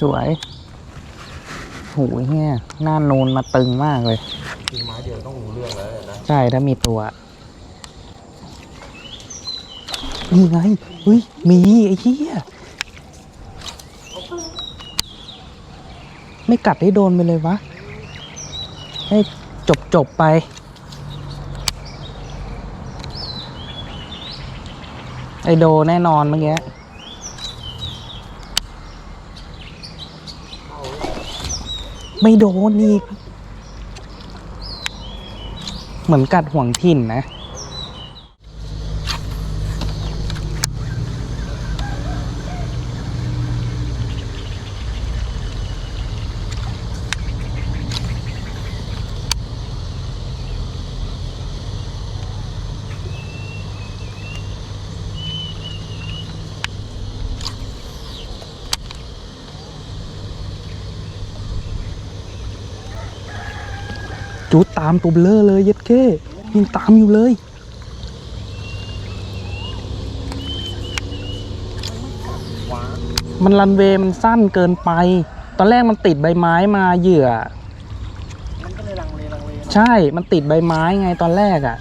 สวยโหเฮียหน้านูนมาตึงมากเลยทีไม้เดียวต้องรู้เรื่องแล้วนะ ใช่ ถ้ามีตัว นี่ไงเฮ้ย มีไอ้เหี้ย ไม่กัดให้โดนไปเลยวะ ให้จบจบๆไป ไอโดแน่นอนเมื่อกี้ ไม่โดนอีก เหมือนกัดห่วงถิ่นนะ จูดตามตัวเบลอเลยเย็ดเก้ยังตามอยู่เลย มันรันเวย์มันสั้นเกินไป ตอนแรกมันติดใบไม้มาเหยื่อ มันก็เลยลังเลลังเลใช่ มันติดใบไม้ไงตอนแรกอะ่ะ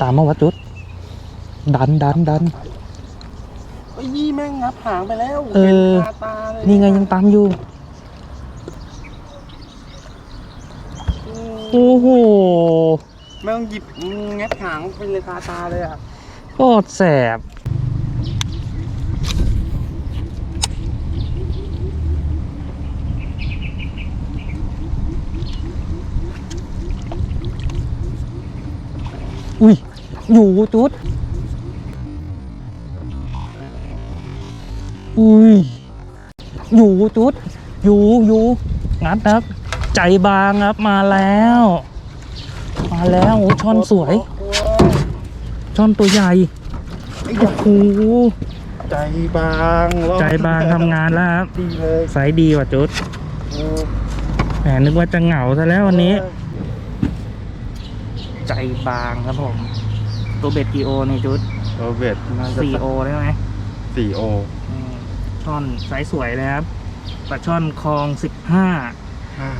ตามมาวัดจุด ดันดันดัน ไอ้ยี่แม่งงับหางไปแล้วเออ ห็นคาตาเลยนี่ไงยังตามอยู่โอ้โหแม่งหยิบงับหางไปเลยคาตาเลยอะ โคตรแสบ อุ้ย อยู่จุด อุ้ย อยู่จุด อยู่อยู่งัดครับ ใจบางครับมาแล้ว มาแล้วโอ้ช่อนสวย ช่อนตัวใหญ่ไอ้โอ้โหใจบางแล้วใจบางทำงานแล้วครับดีเลยไซส์ดีว่ะจุดเออแหมนึกว่าจะเหงาซะแล้ววันนี้ ใจบางครับผม ตัวเบ็ดกีโอนี่จุดโรเบิร์ตน่าจะสี่โอได้ไหมสี่โออืมช่อนไซส์สวยเลยครับปลาช่อนคลองสิบห้า ห้า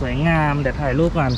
สวยงามเดี๋ยวถ่ายรูปก่อน